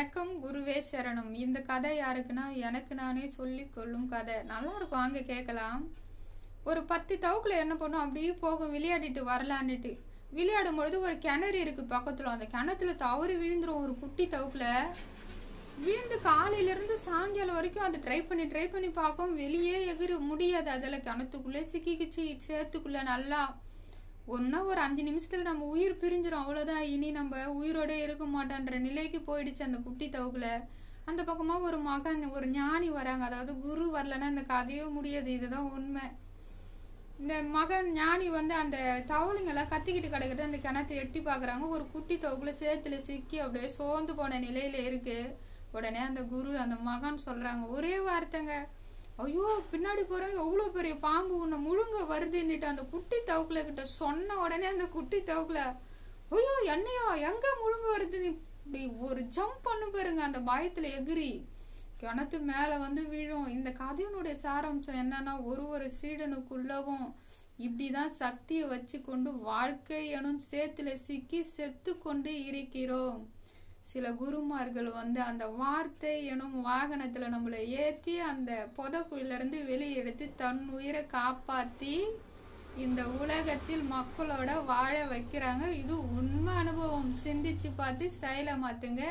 வணக்கம் குருவே சரணம். இந்த கதை யாருக்குன்னா எனக்கு நானே சொல்லி கொள்ளும் கதை. நல்லா இருக்கும் வாங்க கேட்கலாம். ஒரு பத்து தவுக்குல என்ன பண்ணும்? அப்படியே போகும் விளையாடிட்டு வரலான்னுட்டு. விளையாடும் பொழுது ஒரு கிணறு இருக்கு பக்கத்தில். அந்த கிணத்துல தவறி விழுந்துரும் ஒரு குட்டி தவுக்குல. விழுந்து காலையிலேருந்து சாயங்காலம் வரைக்கும் அதை ட்ரை பண்ணி ட்ரை பண்ணி பார்க்கும் வெளியே எகிற முடியாது. அதில் கிணத்துக்குள்ளே சிக்கிக்கிச்சு சேர்த்துக்குள்ளே நல்லா ஒன்றா ஒரு அஞ்சு நிமிஷத்துல நம்ம உயிர் பிரிஞ்சிரும். அவ்வளோதான் இனி நம்ம உயிரோட இருக்க மாட்டோன்ற நிலைக்கு போயிடுச்சு அந்த குட்டி தவுக்குல. அந்த பக்கமா ஒரு மகன் ஒரு ஞானி வராங்க. அதாவது குரு வரலன்னா இந்த கதையே முடியாது. இதுதான் உண்மை. இந்த மகன் ஞானி வந்து அந்த தவளைங்கெல்லாம் கத்திக்கிட்டு கிடக்குறது அந்த கிணத்தை எட்டி பார்க்குறாங்க ஒரு குட்டி தவுக்குள்ள சேத்துல சிக்கி அப்படியே சோர்ந்து போன நிலையில இருக்கு. உடனே அந்த குரு அந்த மகன் சொல்றாங்க ஒரே வார்த்தைங்க. ஐயோ பின்னாடி போகிறவங்க எவ்வளோ பெரிய பாம்பு உன்னை முழுங்க வருதுன்னுட்டு அந்த குட்டி தவக்குல கிட்ட சொன்ன உடனே அந்த குட்டி தவக்குல ஐயோ என்னையா எங்க முழுங்க வருதுன்னு இப்படி ஒரு ஜம்ப் பண்ணு பாருங்க அந்த பயத்துல எகிரி. கிணத்து மேல வந்து விழும். இந்த கதையினுடைய சாராம்சம் என்னன்னா ஒரு ஒரு சீடனுக்குள்ளவும் இப்படிதான் சக்தியை வச்சு கொண்டு வாழ்க்கை எனும் சேத்துல சிக்கி செத்து கொண்டு இருக்கிறோம். சில குருமார்கள் வந்து அந்த வார்த்தை எனும் வாகனத்துல நம்மளை ஏத்தி அந்த புதக்குழில இருந்து வெளியே எடுத்து தன் உயிரை காப்பாத்தி இந்த உலகத்தில் மக்களோட வாழ வைக்கிறாங்க. இது உண்மை அனுபவம். சிந்திச்சு பார்த்து செயலை மாத்துங்க.